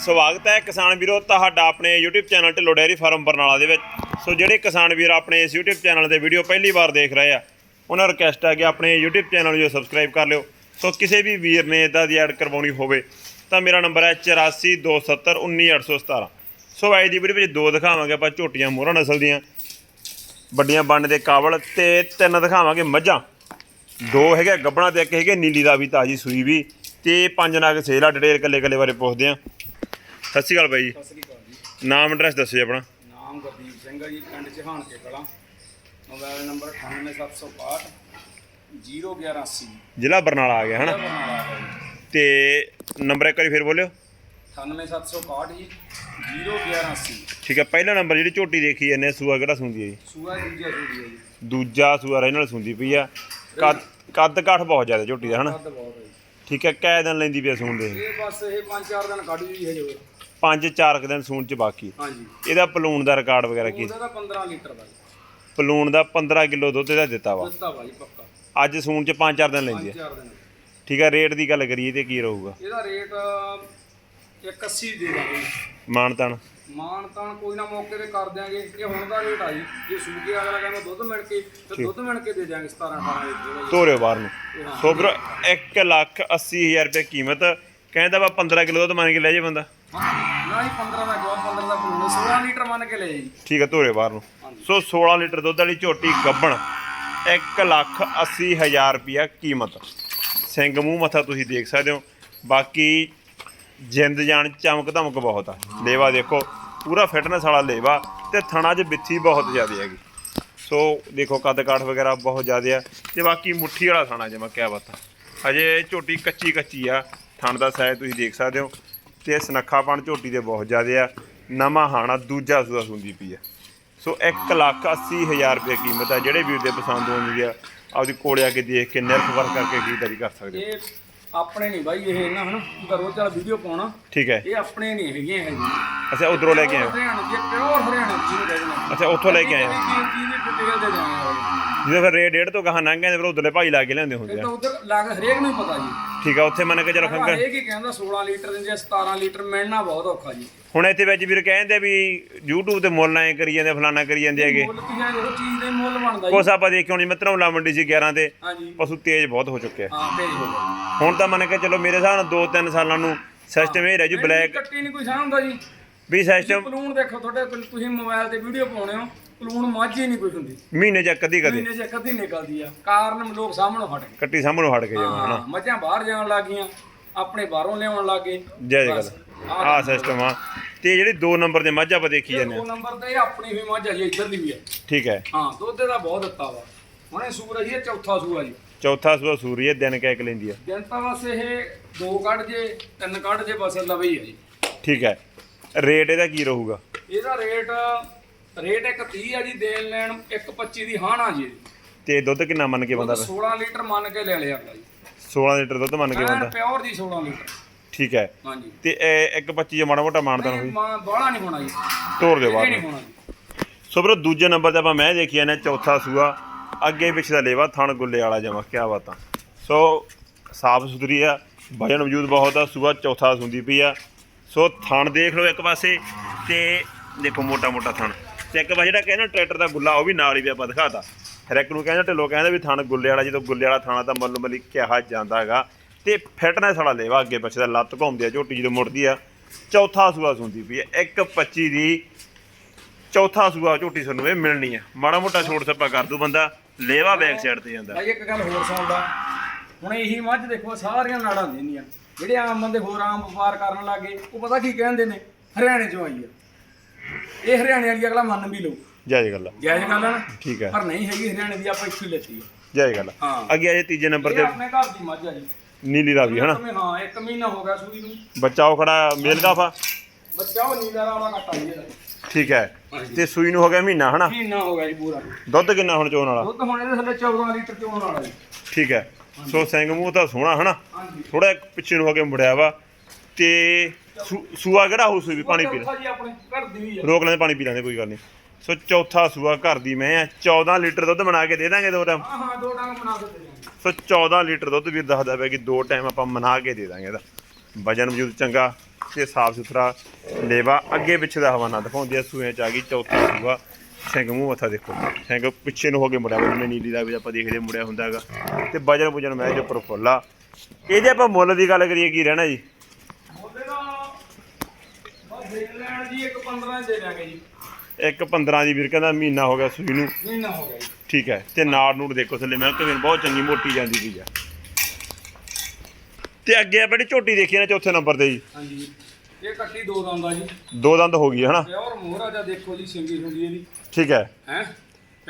ਸਵਾਗਤ ਹੈ ਕਿਸਾਨ ਵੀਰੋ ਤੁਹਾਡਾ ਆਪਣੇ YouTube channel Dhillon dairy farm Barnala ਦੇ ਵਿੱਚ। ਸੋ ਜਿਹੜੇ ਕਿਸਾਨ ਵੀਰ ਆਪਣੇ ਇਸ YouTube ਚੈਨਲ 'ਤੇ ਵੀਡੀਓ ਪਹਿਲੀ ਵਾਰ ਦੇਖ ਰਹੇ ਆ, ਉਹਨਾਂ ਨੂੰ ਰਿਕਵੈਸਟ ਹੈ ਕਿ ਆਪਣੇ YouTube ਚੈਨਲ ਨੂੰ ਸਬਸਕ੍ਰਾਈਬ ਕਰ ਲਿਓ। ਸੋ ਕਿਸੇ ਵੀ ਵੀਰ ਨੇ ਇਦਾਂ ਦੀ ਐਡ ਕਰਵਾਉਣੀ ਹੋਵੇ ਤਾਂ ਮੇਰਾ ਨੰਬਰ ਹੈ 8427191817 ਸੋ ਅੱਜ ਦੀ ਵੀਡੀਓ ਵਿੱਚ ਦੋ ਦਿਖਾਵਾਂਗੇ, ਆਪਾਂ ਝੋਟੀਆਂ ਮੋਹਰਾਂ ਨਸਲ ਦੀਆਂ। ਵੱਡੀਆਂ ਬੰਨ ਦੇ ਕਾਬਲ ਤੇ ਤਿੰਨ ਦਿਖਾਵਾਂਗੇ ਮੱਝਾਂ। ਦੋ ਹੈਗੇ ਗੱਬਣਾ ਤੇ ਇੱਕ ਹੈਗੇ ਨੀਲੀ ਦਾ ਵੀ ਤਾਜੀ ਸੂਈ ਵੀ। ਤੇ ਪੰਜ ਨਗ ਸੇਲ ਆ, ਡਿਟੇਲ ਕੱਲੇ ਕੱਲੇ ਬਾਰੇ ਪੁੱਛਦੇ ਆ। ਸਤਿ ਸ਼੍ਰੀ ਅਕਾਲ ਬਾਈ ਜੀ। ਨਾਮ ਐਡਰੈਸ ਦੱਸੋ ਜੀ ਆਪਣਾ। ਨਾਮ ਗੁਰਦੀਪ ਸਿੰਘ ਹੈ ਜੀ ਪਿੰਡ ਚਹਾਨ ਕੇ ਕਲਾ। ਮੋਬਾਈਲ ਨੰਬਰ 98762 0180 ਜ਼ਿਲ੍ਹਾ ਬਰਨਾਲਾ ਆ ਗਿਆ ਹਨਾ? ਤੇ ਨੰਬਰ ਇੱਕ ਵਾਰੀ ਫਿਰ ਬੋਲਿਓ। 98762 ਜੀ 0180 ਠੀਕ ਹੈ ਪਹਿਲਾ ਨੰਬਰ ਜਿਹੜੀ ਝੋਟੀ ਦੇਖੀ ਜਾਂਦੇ ਸੂਆ ਕਿਹੜਾ ਸੁੰਦੀ ਹੈ ਜੀ? ਸੂਆ ਦੂਜਾ ਸੁੰਦੀ ਹੈ ਜੀ। ਦੂਜਾ ਸੂਆ ਰਹਿ ਨਾਲ ਸੁੰਦੀ ਪਈ ਆ। ਕੱਦ ਕੱਦ ਕਾਠ ਬਹੁਤ ਜ਼ਿਆਦਾ ਝੋਟੀ ਦਾ ਹਨਾ? ਠੀਕ ਹੈ ਕੈ ਦਿਨ ਲੈਂਦੀ ਪਿਆ ਸੂਣ ਦੇ। ਇਹ ਬਸ ਇਹ 5-4 ਦਿਨ ਕੱਢ ਜੀ ਹਜੇ 5-4 ਦਿਨ ਸੂਣ ਚ ਬਾਕੀ ਹਾਂਜੀ। ਇਹਦਾ ਪਲੂਣ ਦਾ ਰਿਕਾਰਡ ਵਗੈਰਾ ਕੀ? ਉਹਦਾ 15 ਲੀਟਰ ਦਾ ਜੀ। ਪਲੂਣ ਦਾ 15 ਕਿਲੋ ਦੁੱਧ ਇਹਦਾ ਦਿੱਤਾ ਵਾ। ਦਿੱਤਾ ਭਾਈ ਪੱਕਾ। ਅੱਜ ਸੂਣ ਚ 5-4 ਦਿਨ ਲੈਂਦੀ ਹੈ। ਠੀਕ ਆ ਰੇਟ ਦੀ ਗੱਲ ਕਰੀਏ ਤੇ ਕੀ ਰਹੂਗਾ? ਇਹਦਾ ਰੇਟ 180 ਦੇ ਦਾਂਗੇ ਜੀ। ਮਾਨਤਨ। ਮਾਣ ਤਾਣ ਕੋਈ ਨਾ ਮੌਕੇ ਤੇ ਕਰ ਦਿਆਂਗੇ। ਇਹ ਹੁਣ ਦਾ ਰੇਟ ਆ ਜੀ। ਜੇ ਸੂਕੇ ਅਗਲਾ ਕਹਿੰਦਾ ਦੁੱਧ ਮਿਣ ਕੇ ਤੇ ਦੁੱਧ ਮਿਣ ਕੇ ਦੇ ਦਿਆਂਗੇ 17 18 ਲੀਟਰ ਦਾ ਜੀ। ਧੋਰੇ ਬਾਹਰ ਨੂੰ। ਸੋ ਵੀਰੋ 1 ਲੱਖ 80 ਹਜ਼ਾਰ ਰੁਪਏ ਕੀਮਤ। ਕਹਿੰਦਾ ਵਾ 15 ਕਿਲੋ ਦੁੱਧ ਮਾਨ ਕੇ ਲੈ ਜੇ ਬੰਦਾ। ਨਾ ਹੀ 15 ਦਾ ਗਵਾ 15 ਦਾ ਪੂਰਾ 16 ਲੀਟਰ ਮੰਨ ਕੇ ਲੈ ਜੀ ਠੀਕ ਹੈ ਤੋਰੇ ਬਾਹਰ ਨੂੰ। ਸੋ 16 ਲੀਟਰ ਦੁੱਧ ਵਾਲੀ ਝੋਟੀ ਗੱਬਣ 1 ਲੱਖ 80 ਹਜ਼ਾਰ ਰੁਪਿਆ ਕੀਮਤ। ਸਿੰਘ ਮੂੰਹ ਮੱਥਾ ਤੁਸੀਂ ਦੇਖ ਸਕਦੇ ਹੋ। ਬਾਕੀ ਜਿੰਦ ਜਾਨ ਚਮਕ ਧਮਕ ਬਹੁਤ ਆ। ਲੇਵਾ ਦੇਖੋ ਪੂਰਾ ਫਿਟਨੈਸ ਵਾਲਾ ਲੇਵਾ ਤੇ ਥਣਾ 'ਚ ਬਿੱਥੀ ਬਹੁਤ ਜ਼ਿਆਦਾ ਹੈਗੀ। ਸੋ ਦੇਖੋ ਕੱਦ ਕਾਠ ਵਗੈਰਾ ਬਹੁਤ ਜ਼ਿਆਦਾ ਆ ਤੇ ਬਾਕੀ ਮੁੱਠੀ ਵਾਲਾ ਥਾਣਾ ਜਿਵੇਂ ਕਿਆ ਬਾਤ ਅਜੇ ਝੋਟੀ ਕੱਚੀ ਕੱਚੀ ਆ। ਥਣ ਦਾ ਸਾਈਜ਼ ਤੁਸੀਂ ਦੇਖ ਸਕਦੇ ਹੋ। ਤੇ ਸਨੱਖਾਪਣ ਝੋਟੀ ਦੇ ਬਹੁਤ ਜ਼ਿਆਦਾ ਆ ਨਵਾਂ ਹਾਣਾ ਦੂਜਾ ਸੂਆ ਸੁੰਦੀ ਪਈ ਆ। ਸੋ 1 ਲੱਖ 80 ਹਜ਼ਾਰ ਰੁਪਏ ਕੀਮਤ ਆ ਜਿਹੜੇ ਵੀਰ ਦੇ ਪਸੰਦ ਆਉਂਦੀ ਆ ਆਪਦੀ ਕੋਲੇ ਆ ਕੇ ਦੇਖ ਕੇ ਨਿਰਖ ਵਰ ਕਰਕੇ ਖਰੀਦਦਾਰੀ ਕਰ ਸਕਦੇ ਹੋ। ਇਹ ਆਪਣੇ ਨਹੀਂ ਬਾਈ ਇਹ ਨਾ ਹਨਾ ਘਰੋਂ ਚੱਲ ਵੀਡੀਓ ਪਾਉਣਾ। ਠੀਕ ਹੈ। ਇਹ ਆਪਣੇ ਨਹੀਂ ਹੈਗੀਆਂ ਹੈ ਜੀ ਅੱਛਾ ਉਧਰੋਂ ਲੈ ਕੇ ਆਏ ਹੋ। ਹਰਿਆਣਾ ਦੀ ਪਿਓਰ ਹਰਿਆਣਾ ਦੀ ਜਿਹਨੂੰ ਕਹਿੰਦੇ ਨੇ ਅੱਛਾ ਉੱਥੋਂ ਲੈ ਕੇ ਆਏ ਹੋ। ਕੀ ਦੀ ਡਿਟੇਲ ਦੇ ਜਾਵਾਂਗੇ ਜਦੋਂ ਫਿਰ ਰੇਟ ਡੇਢ ਤੋਂ ਕਹਾ ਨੰਗੇ ਫਿਰ ਉਧਰਲੇ ਭਾਈ ਲਾ ਕੇ ਲਿਆਉਂਦੇ ਹੁੰਦੇ ਇਹ ਆ ਤਾਂ ਉਧਰ ਲੱਗ ਹਰੇਕ ਨੂੰ ਹੀ ਪਤਾ ਜੀ। ਠੀਕ ਆ ਉੱਥੇ ਮੰਨ ਕੇ ਚਲੋ ਖੰਗਰ। ਹਰੇਕ ਹੀ ਕਹਿੰਦਾ 16 ਲੀਟਰ ਦਿੰਦੇ ਆ 17 ਲੀਟਰ ਮਿਲਣਾ ਬਹੁਤ ਔਖਾ ਜੀ। ਹੁਣ ਇੱਥੇ ਵਿੱਚ ਵੀਰ ਕਹਿੰਦੇ ਵੀ YouTube ਤੇ ਮੁੱਲ ਐ ਕਰੀ ਜਾਂਦੇ ਫਲਾਨਾ ਕਰੀ ਜਾਂਦੇ ਹੈਗੇ। ਮੁੱਲ ਕੀ ਹੈ ਉਹ ਚੀਜ਼ ਦੇ ਮੁੱਲ ਬਣਦਾ ਜੀ। ਕੁਛ ਆਪਾਂ ਦੇਖਿਓ ਨਹੀਂ ਮਿੱਤਰੋਂ ਮੰਡੀ ਸੀ 11 ਤੇ ਹਾਂਜੀ। ਪਸ਼ੂ ਤੇਜ਼ ਬਹੁਤ ਹੋ ਚੁੱਕੇ ਆ ਹਾਂ ਤੇਜ਼ ਹੋ ਗਿਆ। ਹੁਣ ਤਾਂ ਮੰਨ ਕੇ ਚਲੋ ਮੇਰੇ ਹਿਸਾਬ ਨਾਲ 2-3 ਸਾਲਾਂ ਨੂੰ ਸਿਸਟਮ ਇਹ ਰਹਿ ਜੂ ਬਲੈਕ ਕੱਟੀ ਨਹੀਂ ਕੋਈ ਸਮਝਦਾ ਜੀ। ਵੀ ਸਿਸਟਮ ਪਲੂਣ ਦੇਖੋ ਤੁਹਾਡੇ ਕੋਲ ਤੁਸੀਂ ਮੋਬਾਈਲ ਤੇ ਵੀਡੀਓ ਪਾਉਣੇ ਹੋ। ਪਲੂਣ ਮੱਝ ਨਹੀਂ ਕੋਈ ਹੁੰਦੀ। ਮਹੀਨੇ ਚ ਕਦੀ ਕਦੇ। ਮਹੀਨੇ ਚ ਕਦੀ ਨਿਕਲਦੀ ਆ। ਕਾਰਨ ਲੋਕ ਸਾਹਮਣੇ ਹਟ ਗਏ। ਕੱਟੀ ਸਾਹਮਣੇ ਹਟ ਹਨਾ ਹਾਂ ਮੱਝਾਂ ਬਾਹਰ ਜਾਣ ਲੱਗ ਗਈਆਂ ਆਪਣੇ ਬਾਹਰੋਂ ਲਿਆਉਣ ਲੱਗ। ਗਏ ਜੈ ਜੈ ਗੱਲ। ਆਹ ਸਿਸਟਮ ਆ। ਤੇ ਜਿਹੜੀ 2 ਨੰਬਰ ਦੇ ਮੱਝ ਆਪਾਂ ਦੇਖੀ ਜਾਂਦੇ ਆ। ਨੰਬਰ ਤੇ ਆਪਣੀ ਵੀ ਮੱਝ ਆ ਜੀ ਇੱਧਰ ਦੀ ਵੀ ਹੈ ਠੀਕ ਹੈ। ਹਾਂ ਦੁੱਧ ਦਾ ਬਹੁਤ ਦਿੱਤਾ ਵਾ। ਹੁਣੇ ਸੂਰ ਜੀ ਇਹ ਚੌਥਾ ਸੂਆ ਜੀ। ਚੌਥਾ ਸੂਆ ਸੂਰੀ ਹੈ ਦਿਨ ਕਹਿ ਕੇ ਲੈਂਦੀ ਆ। ਦਿਨ ਤਾਂ ਬਸ ਇਹ ਦੋ ਕੱਢ ਜੇ ਤਿੰਨ ਕੱਢ ਜੇ ਬਸ ਲਵੇ ਹੀ ਹੈ ਜੀ। ਠੀਕ ਹੈ। ਰੇਟ ਇਹਦਾ ਕੀ ਰਹੂਗਾ? ਇਹਦਾ ਰੇਟ ਰੇਟ ਇੱਕ 30 ਆ ਜੀ ਦੇਣ ਲੈਣ ਇੱਕ 25 ਦੀ ਹਾਣਾ ਜੀ ਤੇ ਦੁੱਧ ਕਿੰਨਾ ਮੰਨ ਕੇ ਬੰਦਾ ਦੁੱਧ 16 ਲੀਟਰ ਮੰਨ ਕੇ ਲੈ ਲਿਆ ਅਗਲਾ ਜੀ। 16 ਲੀਟਰ ਦੁੱਧ ਮੰਨ ਕੇ ਬੰਦਾ। ਪਿਓਰ ਦੀ 16 ਲੀਟਰ। ਠੀਕ ਹੈ। ਹਾਂਜੀ। ਤੇ ਇਹ ਇੱਕ 25 ਮਾੜਾ ਮੋਟਾ ਮਾਨਦਾਨ ਹੋਈ। ਬਾਹਲਾ ਨਹੀਂ ਹੋਣਾ ਜੀ। ਤੋਰ ਦਿਓ ਨੂੰ। ਜੀ। ਸੋ ਵੀਰੋ ਦੂਜੇ ਨੰਬਰ ਤੇ ਆਪਾਂ ਮੈਂ ਦੇਖੀ ਜਾਂਦੇ ਚੌਥਾ ਸੂਆ। ਅੱਗੇ ਪਿੱਛੇ ਦਾ ਲੇਵਾ ਥਣ ਗੁੱਲੇ ਵਾਲਾ ਜਮਾ ਕਿਆ ਬਾਤਾਂ ਸੋ ਸਾਫ਼ ਸੁਥਰੀ ਆ ਵਜਨ ਵਜੂਦ ਬਹੁਤ ਆ ਸੂਆ ਚੌਥਾ ਸੁੰਦੀ ਪਈ ਆ। ਸੋ ਥਣ ਦੇਖ ਲਓ ਇੱਕ ਪਾਸੇ ਤੇ ਦੇਖੋ ਮੋਟਾ ਮੋਟਾ ਥਣ। ਤੇ ਇੱਕ ਪਾਸੇ ਜਿਹੜਾ ਕਹਿੰਦਾ ਟਰੈਕਟਰ ਦਾ ਗੁੱਲਾ, ਉਹ ਵੀ ਨਾਲ ਹੀ ਵੀ ਆਪਾਂ ਦਿਖਾਤਾ। ਹਰ ਨੂੰ ਕਹਿੰਦਾ ਢਿੱਲੋ ਕਹਿੰਦਾ ਵੀ ਥਣ ਗੁੱਲੇ ਵਾਲਾ, ਜਦੋਂ ਗੁੱਲੇ ਵਾਲਾ ਥਾਣਾ ਤਾਂ ਮੱਲੋ ਮੱਲੀ ਕਿਹਾ ਜਾਂਦਾ ਹੈਗਾ ਤੇ ਫਿਟਨੈਸ ਵਾਲਾ ਲੇਵਾ ਅੱਗੇ ਪਿੱਛੇ ਦਾ, ਲੱਤ ਘੁੰਮਦੀ ਆ, ਝੋਟੀ ਜਦੋਂ ਮੁੜਦੀ ਆ, ਚੌਥਾ ਸੂਆ ਸੁੰਦੀ ਪਈ ਆ। ਇੱਕ 25 ਦੀ ਚੌਥਾ ਸੂਆ ਝੋਟੀ ਸਾਨੂੰ ਇਹ ਮਿਲਣੀ ਆ। ਮਾੜਾ ਮੋਟਾ ਛੋੜ ਸੱਪਾ ਕਰ ਦੂ ਬੰਦਾ, ਲੇਵਾ ਬੈਕ ਸਾਈਡ ਤੇ ਜਾਂਦਾ। ਭਾਈ ਇੱਕ ਗੱਲ ਹੋਰ ਸੁਣਦਾ ਹੁਣ ਇਹੀ ਮੱਝ ਦੇਖੋ, ਸਾਰੀਆਂ ਨਾੜਾਂ ਦਿੰਦੀਆਂ ਜਿਹੜੇ ਆਮ ਬੰਦੇ ਹੋਰ ਆਮ ਵਪਾਰ ਕਰਨ ਲੱਗੇ ਉਹ ਪਤਾ ਕੀ ਕਹਿੰਦੇ ਨੇ? ਹਰਿਆਣੇ ਚੋਂ ਆਈ ਆ। ਇਹ ਹਰਿਆਣੇ ਵਾਲੀ ਅਗਲਾ ਮੰਨ ਵੀ ਲਓ ਜੈ ਜੈ ਗੱਲ ਆ। ਜਾਇਜ਼ ਗੱਲ ਆ ਨਾ। ਠੀਕ ਹੈ। ਪਰ ਨਹੀਂ ਹੈਗੀ ਹਰਿਆਣੇ ਦੀ ਆਪਾਂ ਇੱਥੇ ਹੀ ਲੈਤੀ ਆ। ਜੈ ਗੱਲ ਆ। ਹਾਂ। ਅੱਗੇ ਆਜੇ ਤੀਜੇ ਨੰਬਰ ਇਹ ਤੇ ਆਪਣੇ ਘਰ ਦੀ ਮੱਝ ਆ ਜੀ। ਨੀਲੀ ਰਾਵੀ ਹਨਾ? ਇੱਕ ਹਾਂ ਇੱਕ ਮਹੀਨਾ ਹੋ ਗਿਆ ਸੂਈ ਨੂੰ। ਬੱਚਾ ਉਹ ਖੜਾ ਮੇਲ ਕਾਫਾ ਬੱਚਾ ਉਹ ਨੀਲਾ ਵਾਲਾ ਕੱਟਾ ਜੀ ਇਹਦਾ। ਠੀਕ ਹੈ। ਤੇ ਸੂਈ ਨੂੰ ਹੋ ਗਿਆ ਮਹੀਨਾ ਹਨਾ? ਮਹੀਨਾ ਹੋ ਗਿਆ ਜੀ ਪੂਰਾ। ਦੁੱਧ ਕਿੰਨਾ ਹੁਣ ਚੋਣ ਵਾਲਾ? ਦੁੱਧ ਹੁਣ ਇਹਦੇ ਥੱਲੇ 14 ਲੀਟਰ ਚੋਣ ਵਾਲਾ ਜੀ। ਠੀਕ ਹੈ। ਸੋ ਸਿੰਘ ਮੂੰਹ ਤਾਂ ਸੋਹਣਾ ਹਨਾ? ਹਾਂਜੀ। ਥੋੜਾ ਪਿੱਛੇ ਨੂੰ ਹੋ ਕੇ ਮੁੜਿਆ ਵਾ। ਤੇ ਸੂ- ਸੂਆ ਕਿਹੜਾ ਹੋ ਸੂਈ ਵੀ ਪਾਣੀ ਪੀ ਚੌਥਾ ਜੀ ਆਪਣੇ ਘਰ ਦੀ ਵੀ ਆ। ਰੋਕ ਲੈਂਦੇ ਪਾਣੀ ਪੀ ਲੈਂਦੇ ਕੋਈ ਗੱਲ ਨਹੀਂ। ਸੋ ਚੌਥਾ ਸੂਆ ਘਰ ਦੀ ਮੈਂ ਆ। 14 ਲੀਟਰ ਦੁੱਧ ਬਣਾ ਕੇ ਦੇ ਦਾਂਗੇ ਦੋ ਟਾਈਮ। ਹਾਂ ਹਾਂ ਦੋ ਡੰਗ ਬਣਾ ਕੇ ਦੇ ਦਿਆਂਗੇ ਸੋ 14 ਲੀਟਰ ਦੁੱਧ ਵੀਰ ਦੱਸਦਾ ਪਿਆ ਕਿ ਦੋ ਟਾਈਮ ਆਪਾਂ ਮਨਾ ਕੇ ਦੇ ਦਾਂਗੇ ਇਹਦਾ। ਵਜਨ ਵਜੂਦ ਚੰਗਾ ਤੇ ਸਾਫ਼ ਸੁਥਰਾ ਲੇਵਾ ਅੱਗੇ ਪਿੱਛੇ ਦਾ ਹਵਾਨਾ ਦਿਖਾਉਂਦੀ ਆ ਸੂਏ ਚ ਆ ਗਈ ਚੌਥੀ ਸੂਆ। ਸਿੰਘ ਮੂੰਹ ਮੱਥਾ ਦੇਖੋ। ਸਿੰਘ ਪਿੱਛੇ ਨੂੰ ਹੋ ਕੇ ਮੁੜਿਆ ਵਾ, ਜਿਵੇਂ ਨੀਲੀ ਦਾ ਵੀ ਆਪਾਂ ਦੇਖਦੇ ਮੁੜਿਆ ਹੁੰਦਾ ਹੈਗਾ। ਤੇ ਵਜਨ ਵਜਨ ਮੈਂ ਜੋ ਉੱਪਰ ਫੁੱਲਾ ਇਹਦੇ ਆਪਾਂ ਮੁੱਲ ਦੀ ਗੱਲ ਕਰੀਏ ਕੀ ਰਹਿਣਾ ਜੀ? ਲੈਣ ਜੀ ਇੱਕ 15 ਦੇ ਜੀ। ਇੱਕ 15 ਦੀ ਵੀਰ ਕਹਿੰਦਾ ਮਹੀਨਾ ਹੋ ਗਿਆ ਸੂਈ ਨੂੰ। ਮਹੀਨਾ ਹੋ ਗਿਆ ਜੀ। ਠੀਕ ਹੈ ਤੇ ਨਾੜ ਨੂੜ ਦੇਖੋ ਥੱਲੇ ਮੈਂ ਕਿਵੇਂ ਬਹੁਤ ਚੰਗੀ ਮੋਟੀ ਜਾਂਦੀ ਪਈ ਆ। ਤੇ ਅੱਗੇ ਆ ਬੜੀ ਝੋਟੀ ਦੇਖੀ ਨਾ ਚੌਥੇ ਨੰਬਰ ਤੇ ਜੀ। ਹਾਂਜੀ ਇਹ ਕੱਟੀ ਦੋ ਦੰਦ ਆ ਜੀ। ਦੋ ਦੰਦ ਹੋ ਗਈ ਹਨਾ? ਪਿਓਰ ਮੋਹਰਾ ਜਾਂ ਦੇਖੋ ਜੀ ਸਿੰਗੀ ਹੁੰਦੀ ਇਹਦੀ। ਠੀਕ ਹੈ। ਹੈ?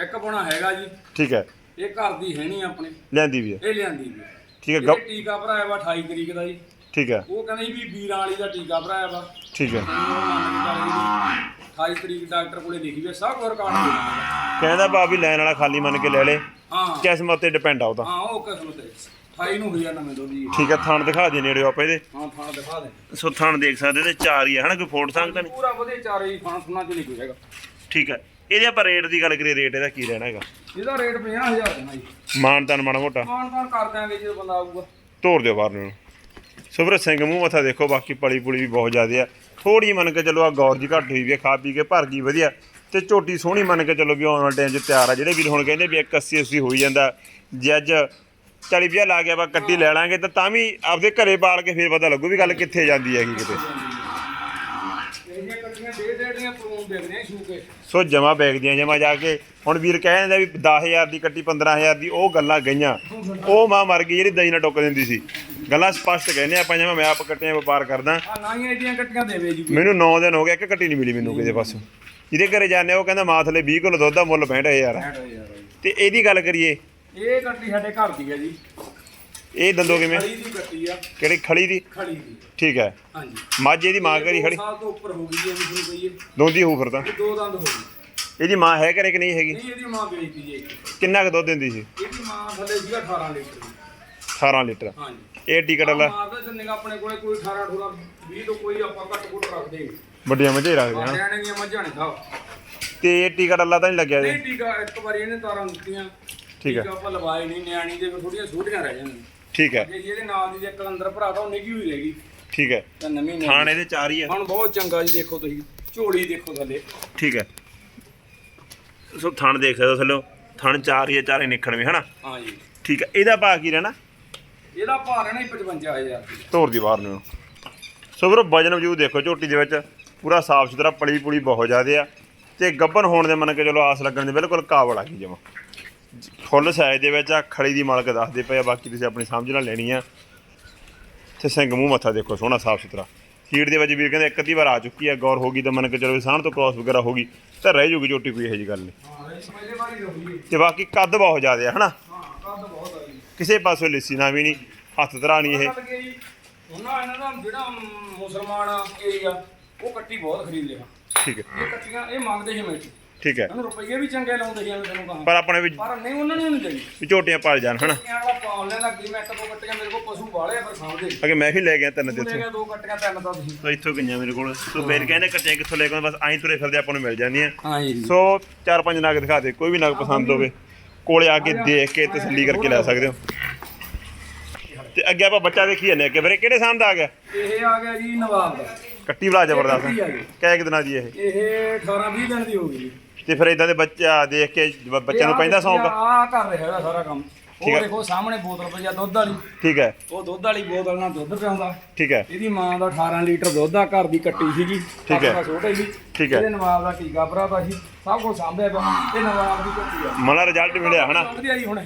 ਇੱਕ ਬਣਾ ਹੈਗਾ ਜੀ। ਠੀਕ ਹੈ। ਇਹ ਘਰ ਦੀ ਹੈ ਨਹੀਂ ਆਪਣੇ। ਲਿਆਂਦੀ ਵੀ ਹੈ ਇਹ ਲਿਆਂਦੀ ਵੀ ਠੀਕ ਹੈ ਇਹ ਗੱਪ ਟੀਕਾ ਭਰਾਇਆ ਵਾ 28 ਤਰੀਕ ਦਾ ਜੀ। ਠੀਕ ਹੈ। ਉਹ ਕਹਿੰਦੇ ਸੀ ਵੀ ਵੀਰਾਂ ਵਾਲੀ ਦਾ ਟੀਕਾ ਭਰਾਇਆ ਵਾ। ਠੀਕ ਹੈ। ਮੈਨੂੰ ਉਹ ਮੰਨ ਕੇ ਚੱਲ ਗਈ 28 ਤਰੀਕ ਡਾਕਟਰ ਕੋਲੇ ਲਿਖੀ ਵੀ ਸਭ ਕੁਝ ਰਿਕਾਰਡ ਦੇ ਦਿੰਦਾ ਕਹਿੰਦਾ ਬਾ ਵੀ ਲੈਣ ਵਾਲਾ ਖਾਲੀ ਮੰਨ ਕੇ ਲੈ ਲੇ। ਹਾਂ। ਕਿਸਮਤ ਤੇ ਡਿਪੈਂਡ ਆ ਉਹਦਾ। ਹਾਂ ਉਹ ਕਿਸਮ ਤੇ। 28 ਨੂੰ ਹੋਈ ਆ ਨਵੇਂ ਦੋਦੀ ਠੀਕ ਹੈ ਥਣ ਦਿਖਾ ਦੇ ਨੇੜੇ ਆਪਾਂ ਇਹਦੇ। ਹਾਂ ਥਾਂ ਦਿਖਾ ਦੇ। ਸੋ ਥਣ ਦੇਖ ਸਕਦੇ ਤੇ ਚਾਰ ਹੀ ਹੈ ਹਨਾ ਕੋਈ ਫੋਟ ਸੰਗ ਤਾਂ ਨਹੀਂ? ਪੂਰਾ ਵਧੀਆ ਚਾਰੇ ਹੀ ਖਾਣ ਸੁਣਾ ਚ ਨਹੀਂ ਕੋਈ ਹੈਗਾ। ਠੀਕ ਹੈ ਇਹਦੇ ਆਪਾਂ ਰੇਟ ਦੀ ਗੱਲ ਕਰੀਏ ਰੇਟ ਇਹਦਾ ਕੀ ਰਹਿਣਾ ਹੈਗਾ? ਇਹਦਾ ਰੇਟ 50000 ਦੇਣਾ ਜੀ। ਮਾਨ ਤਨ ਮਾੜਾ ਮੋਟਾ। ਮਾਨ ਤਾਨ ਕਰ ਦਾਂਗੇ ਜਦੋਂ ਬੰਦਾ ਆਊਗਾ। ਤੋੜ ਦਿਓ ਬਾਹਰ ਨੂੰ। ਸੁਬਰ ਸਿੰਘ ਮੂੰਹ ਮੱਥਾ ਦੇਖੋ ਬਾਕੀ ਪਲੀ ਪੁਲੀ ਵੀ ਬਹੁਤ ਜ਼ਿਆਦੇ ਆ। ਥੋੜੀ ਮੰਨ ਕੇ ਚਲੋ ਆ ਗੌਰ ਜੀ ਘੱਟ ਹੋਈ ਵੀ ਆ, ਖਾ ਪੀ ਕੇ ਭਰ ਗਈ ਵਧੀਆ। ਤੇ ਝੋਟੀ ਸੋਹਣੀ ਮੰਨ ਕੇ ਚਲੋ ਵੀ ਆਉਣ ਵਾਲੇ ਟਾਈਮ 'ਚ ਤਿਆਰ ਆ। ਜਿਹੜੇ ਵੀਰ ਹੁਣ ਕਹਿੰਦੇ ਵੀ 180 80 ਹੋਈ ਜਾਂਦਾ ਜੇ ਅੱਜ 40 50 ਲਾ ਗਿਆ ਵਾ ਕੱਟੀ ਲੈ ਲਾਂਗੇ ਤਾਂ ਤਾਂ ਵੀ ਆਪਦੇ ਘਰੇ ਬਾਲ ਕੇ ਫਿਰ ਪਤਾ ਲੱਗੂ ਵੀ ਗੱਲ ਕਿੱਥੇ ਜਾਂਦੀ ਹੈਗੀ ਕਿਤੇ। ਇਹਦੀਆਂ ਕੱਟੀਆਂ ਦੇ ਦੇ ਦੀਆਂ ਪ੍ਰੂਨ ਦੇ ਸ਼ੂ ਜਮਾ ਬੈਗਦੀਆਂ ਜਮਾ ਜਾ ਕੇ ਹੁਣ ਵੀਰ ਕਹਿ ਦਿੰਦਾ ਵੀ 10000 ਦੀ ਕੱਟੀ 15000 ਦੀ ਉਹ ਗੱਲਾਂ ਗਈਆਂ। ਉਹ ਮਾਂ ਮਰ ਗਈ ਜਿਹੜੀ ਦਹੀਂ ਨਾਲ ਟੁੱਕ ਦਿੰਦੀ ਸੀ। ਗੱਲਾਂ ਸਪਸ਼ਟ ਕਹਿੰਦੇ ਆਪਾਂ ਜਿਵੇਂ ਮੈਂ ਆਪ ਕੱਟੀਆਂ ਵਪਾਰ ਕਰਦਾ। ਆ ਨਾ ਹੀ ਇਹਦੀਆਂ ਕੱਟੀਆਂ ਦੇਵੇ ਜੀ। ਮੈਨੂੰ 9 ਦਿਨ ਹੋ ਗਏ ਇੱਕ ਕੱਟੀ ਨਹੀਂ ਮਿਲੀ ਮੈਨੂੰ ਕਿਸੇ ਪਾਸੋਂ। ਜਿਹਦੇ ਘਰੇ ਜਾਂਦੇ ਉਹ ਕਹਿੰਦਾ ਮਾਂ ਥਲੇ 20 ਕਿਲੋ ਦੁੱਧ ਦਾ ਮੁੱਲ 65000 ਹੈਟ ਹੋਈ ਯਾਰ ਤੇ ਇਹਦੀ ਗੱਲ ਕਰੀਏ। ਇਹ ਕੱਟੀ ਸਾਡੇ ਘਰ ਦੀ ਹੈ ਜੀ। ਇਹ ਦੰਦੋ ਕਿਵੇਂ? ਖੜੀ ਦੀ ਕੱਟੀ ਆ। ਕਿਹੜੀ ਖਲੀ ਦੀ? ਖੜੀ ਦੀ। ਠੀਕ ਹੈ। ਹਾਂਜੀ। ਮੱਝ ਇਹਦੀ ਮਾਂ ਦੋ ਖੜੀ? ਸਾਲ ਤੋਂ ਉੱਪਰ ਹੋ ਗਈ ਜੀ ਇਹਨੂੰ ਪਈ ਦੋਂਦੀ ਹੋਊ ਫਿਰ ਤਾਂ। ਇਹ ਦੋ ਦੰਦ ਹੋ ਗਈ ਇਹਦੀ ਮਾਂ ਹੈ ਘਰੇ ਕਿ ਨਹੀਂ ਹੈਗੀ? ਨਹੀਂ ਇਹਦੀ ਮਾਂ ਵੇਚਦੀ ਜੀ ਕਿੰਨਾ ਕੁ ਦੁੱਧ ਦਿੰਦੀ ਸੀ? ਇਹਦੀ ਮਾਂ ਥੱਲੇ ਸੀਗਾ 18 ਲੀਟਰ ਦੀ। 18 ਲੀਟਰ। ਹਾਂਜੀ। ਇਹ ਟਿਕਟ ਵਾਲਾ ਮਾਰਦਾ ਜਿੰਨੇ ਆਪਣੇ ਕੋਲੇ ਕੋਈ 18 18 20 ਤੋਂ ਕੋਈ ਆਪਾਂ ਘੱਟ ਘੁੱਟ ਰੱਖਦੇ। ਹਾਂ ਵੱਡੀਆਂ ਮੱਝਾਂ ਹੀ ਰੱਖਦੇ ਹਾਂ ਨਿਆਣੇ ਦੀਆਂ ਮੱਝਾਂ ਨਹੀਂ ਖਾਓ। ਤੇ ਇਹ ਟਿਕਟ ਵਾਲਾ ਤਾਂ ਨਹੀਂ ਲੱਗਿਆ ਨਹੀਂ ਜੀ ਟੀਕਾ ਇੱਕ ਵਾਰੀ ਇਹਨੇ ਤਾਰਾਂ ਦਿੱਤੀਆਂ। ਠੀਕ ਹੈ। ਟੀਕਾ ਆਪਾਂ ਲਵਾਏ ਨਹੀਂ ਨਿਆਣੀ ਦੇ ਫਿਰ ਥੋੜੀਆਂ ਛੋਟੀਆਂ ਰਹਿ ਜਾਂਦੀਆਂ। ਠੀਕ ਹੈ। ਜੇ ਜਿਹਦੇ ਨਾਲ ਦੀ ਇੱਕ ਅੰਦਰ ਭਰਾ ਤਾਂ ਉਹ ਨਿੱਗੀ ਹੋਈ ਰਹਿ ਗਈ ਠੀਕ ਹੈ। ਤਾਂ ਨਵੀਂ ਥਾਣੇ ਦੇ ਚਾਰ ਹੀ ਆ। ਹੁਣ ਬਹੁਤ ਚੰਗਾ ਜੀ ਦੇਖੋ ਤੁਸੀਂ। ਝੋਲੀ ਦੇਖੋ ਥੱਲੇ। ਠੀਕ ਹੈ। ਸੋ ਥਣ ਦੇਖ ਸਕਦੇ ਹੋ ਥੱਲੇ। ਥਣ ਚਾਰ ਹੀ ਆ ਚਾਰੇ ਨਿਕਣਵੇਂ ਹਨਾ? ਹਾਂ ਜੀ। ਠੀਕ ਹੈ। ਇਹਦਾ ਭਾਅ ਕੀ ਰਹਿਣਾ? ਇਹਦਾ ਭਾਅ ਰਹਿਣਾ ਹੀ 55000 ਰੁਪਏ ਤੋਰ ਦੀ ਬਾਹਰ ਨੂੰ। ਸੋ ਵੀਰੋ ਵਜਨ ਵਜੂਦ ਦੇਖੋ ਝੋਟੀ ਦੇ ਵਿੱਚ। ਪੂਰਾ ਸਾਫ਼ ਸੁਥਰਾ ਪਲੀ ਪੁਲੀ ਬਹੁਤ ਜ਼ਿਆਦੇ ਆ। ਤੇ ਗੱਬਨ ਹੋਣ ਦੇ ਮੰਨ ਕੇ ਚਲੋ ਆਸ ਲੱਗਣ ਦੇ ਬਿਲਕੁਲ ਕਾਬਲ ਆ ਗਈ ਜਮਾ। ਫੁੱਲ ਸਾਈਜ਼ ਦੇ ਵਿੱਚ ਆ ਖੜੀ ਦੀ ਮਾਲਕ ਦੱਸਦੇ ਪਏ ਆ ਬਾਕੀ ਤੁਸੀਂ ਆਪਣੀ ਸਮਝ ਨਾਲ ਲੈਣੀ ਆ। ਤੇ ਸਿੰਘ ਮੂੰਹ ਮੱਥਾ ਦੇਖੋ ਸੋਹਣਾ ਸਾਫ਼ ਸੁਥਰਾ। ਫੀਡ ਦੇ ਵਿੱਚ ਵੀਰ ਕਹਿੰਦੇ ਇੱਕ ਅੱਧੀ ਵਾਰ ਆ ਚੁੱਕੀ ਆ ਗੌਰ ਹੋ ਗਈ ਤਾਂ ਮੰਨ ਕੇ ਚਲੋ ਸਾਹਣ ਤੋਂ ਕ੍ਰਾਸ ਵਗੈਰਾ ਹੋ ਗਈ ਤਾਂ ਰਹਿ ਜੂਗੀ ਝੋਟੀ ਕੋਈ ਇਹੋ ਜੀ ਗੱਲ ਨਹੀਂ। ਤੇ ਬਾਕੀ ਕੱਦ ਬਹੁਤ ਜ਼ਿਆਦੇ ਹਨਾ? ਹਾਂ ਜੀ ਕਿਸੇ ਪਾਸੋਂ ਲਿੱਸੀ ਨਾ ਵੀ ਨਹੀਂ ਹੱਥ ਧਰਾ ਨਹੀਂ ਇਹ। ਉਹਨਾਂ ਇਹਨਾਂ ਦਾ ਜਿਹੜਾ ਮੁਸਲਮਾਨ ਏਰੀਆ ਉਹ ਕੱਟੀ ਬਹੁਤ ਖਰੀਦ ਲਿਆ ਠੀਕ ਹੈ। ਇਹ ਕੱਟੀਆਂ ਇਹ ਮੰਗਦੇ ਸੀ ਮੇਰੇ ਠੀਕ ਹੈ। ਰੁਪਈਏ ਵੀ ਚੰਗੇ ਲਾਉਂਦੇ ਸੀ ਐਵੇਂ ਤੈਨੂੰ ਕਹਾਂ। ਪਰ ਆਪਣੇ ਵੀ ਪਰ ਨਹੀਂ ਉਹਨਾਂ ਨੇ ਨਹੀਂ ਦੇਣੀ। ਵੀ ਝੋਟੀਆਂ ਪਲ ਜਾਣ ਹਨਾ? ਕੱਟੀਆਂ ਵਾਲਾ ਪਾਉਣ ਲੈਣਾ ਕਿ ਮੈਂ ਕਦੋਂ ਕੱਟੀਆਂ ਮੇਰੇ ਕੋਲ ਪਸ਼ੂ ਵਾਲੇ ਆ ਪਰ ਸਾਂਭਦੇ ਅਗੇ ਮੈਂ ਵੀ ਲੈ ਗਿਆ ਤਿੰਨ ਤੇ ਤੂੰ ਲੈ ਇੱਥੋਂ ਗਿਆ ਦੋ ਕੱਟੀਆਂ ਤਿੰਨ ਤਾਂ ਤੁਸੀਂ। ਸੋ ਇੱਥੋਂ ਗਈਆਂ ਮੇਰੇ ਕੋਲ। ਸੋ ਮੇਰੇ ਕਹਿੰਦੇ ਕੱਟੀਆਂ ਕਿੱਥੋਂ ਲੈ ਕੇ ਆਉਂਦੇ, ਬਸ ਐਂ ਤੁਰੇ ਫਿਰਦੇ ਆਪਾਂ ਨੂੰ ਮਿਲ ਜਾਂਦੀਆਂ। ਹਾਂ ਜੀ। ਸੋ ਚਾਰ ਪੰਜ ਨਗ ਦਿਖਾ ਦੇ ਕੋਈ ਵੀ ਨਗ ਪਸੰਦ ਹੋਵੇ। ਕੋਲੇ ਆ ਕੇ ਦੇਖ ਕੇ ਤਸੱਲੀ ਕਰਕੇ ਲੈ ਸਕਦੇ ਹੋ। ਤੇ ਅੱਗੇ ਆਪਾਂ ਬੱਚਾ ਦੇਖੀ ਜਾਂਦੇ ਅੱਗੇ ਵੀਰੇ ਕਿਹੜੇ ਸਾਹਮਣੇ ਆ ਗਿਆ? ਇਹ ਆ ਗਿਆ ਜੀ ਨਵਾਬ। ਦਾ ਕੱਟੀ ਕੱਟੀ ਆ ਜ਼ਬਰਦਸਤ ਗਈ। ਕਹਿ ਕਿ ਦਿਨਾਂ ਦੀ ਇਹ? ਇਹ 18 20 ਦਿਨ ਦੀ ਹੋ ਗਈ ਜੀ। ਤੇ ਫਿਰ ਇਦਾਂ ਦੇ ਬੱਚਾ ਦੇਖ ਕੇ ਬ- ਬੱਚਿਆਂ ਨੂੰ ਪੈਂਦਾ ਸੌਂਕ? ਆ ਕਰ ਰਿਹਾ ਇਹਦਾ ਸਾਰਾ ਕੰਮ। ਠੀਕ ਉਹ ਹੈ। ਦੇਖੋ ਸਾਹਮਣੇ ਬੋਤਲ ਪਈ ਆ ਦੁੱਧ ਵਾਲੀ। ਠੀਕ ਹੈ ਉਹ ਦੁੱਧ ਵਾਲੀ ਬੋਤਲ ਨਾਲ ਦੁੱਧ ਪਿਆਉਂਦਾ। ਠੀਕ ਹੈ ਇਹਦੀ ਮਾਂ ਦਾ 18 ਲੀਟਰ ਦੁੱਧ ਆ ਘਰ ਦੀ ਕੱਟੀ ਸੀਗੀ। ਠੀਕ ਹੈ। ਛੋਟੇ ਸੀ। ਠੀਕ ਹੈ। ਇਹਦੇ ਨਵਾਬ ਦਾ ਟੀਕਾ ਭਰਾਤਾ ਸੀ। ਸਭ ਕੁਝ ਸਾਂਭਿਆ ਪਿਆ। ਇਹ ਨਵਾਬ ਦੀ ਕੱਟੀ ਆ। ਮਲਾ ਰਿਜ਼ਲਟ ਮਿਲਿਆ ਹਨਾ? ਵਧੀਆ ਜੀ ਹੁਣ।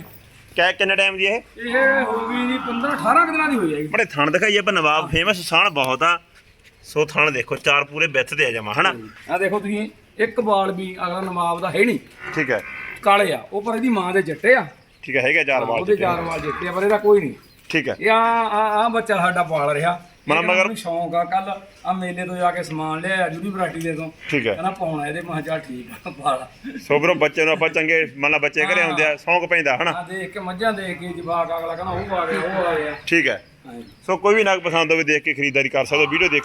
ਕਹਿ ਕਿੰਨੇ ਟਾਈਮ ਦੀ ਇਹ? ਇਹ ਹੋ ਗਈ ਜੀ 15 18 ਕੁ ਦਿਨਾਂ ਦੀ ਹੈ ਜੀ। ਬੜੇ ਥਣ ਦਿਖਾਈਏ ਆਪਾਂ ਨਵਾਬ ਫੇਮਸ ਸਾਣ ਬਹੁਤ ਆ। ਸੋ ਥਣ ਦੇਖੋ ਚਾਰ ਪੂਰੇ ਵਿੱਥ ਦੇ ਆ ਜਮਾ ਹਨਾ? ਆ ਦੇਖੋ ਤੁਸੀਂ ਇੱਕ ਬਾਲ ਵੀ ਅਗਲਾ ਨਵਾਬ ਦਾ ਹੈ ਨਹੀਂ। ਠੀਕ ਹੈ। ਕਾਲੇ ਆ ਉਹ ਪਰ ਇਹਦੀ ਮਾਂ ਦੇ ਜੱਟੇ ਆ। ਠੀਕ ਹੈ ਹੈਗਾ ਚਾਰ ਵਾਲ ਉਹਦੇ ਚਾਰ ਵਾਲ ਜੱਟੇ ਆ ਪਰ ਇਹਦਾ ਕੋਈ ਨਹੀਂ। ਠੀਕ ਹੈ। ਇਹ ਆ ਆ ਆ ਬੱਚਾ ਸਾਡਾ ਪਾਲ ਰਿਹਾ। ਮਨਾ ਮਗਰ- ਸ਼ੌਂਕ ਆ ਕੱਲ ਆ ਮੇਲੇ ਤੋਂ ਜਾ ਕੇ ਸਮਾਨ ਲਿਆਇਆ ਯੂਨੀਵਰਸਿਟੀ ਦੇ ਤੋਂ। ਠੀਕ ਹੈ। ਕਹਿੰਦਾ ਪਾਉਣਾ ਇਹਦੇ ਮੈਂ ਕਿਹਾ ਚੱਲ ਠੀਕ ਆ ਪਾਲ ਸੋ ਵੀਰੋ ਬੱਚੇ ਨੂੰ ਆਪਾਂ ਚੰਗੇ ਮੰਨ ਬੱਚੇ ਘਰੇ ਆਉਂਦੇ ਆ ਸੌਂਕ ਪੈਂਦਾ ਹਨਾ? ਆ ਦੇਖ ਕੇ ਮੱਝਾਂ ਦੇਖ ਕੇ ਜਵਾਕ ਅਗਲਾ ਕਹਿੰਦਾ ਉਹ ਆ ਗਿਆ ਉਹ ਆ। ਗਿਆ ਠੀਕ ਹੈ। ਸੋ ਕੋਈ ਵੀ ਨਗ ਪਸੰਦ ਹੋਵੇ ਦੇਖ ਕੇ ਖਰੀਦਦਾਰੀ ਕਰ ਸਕਦੇ ਵੀਡੀਓ ਦੇਖ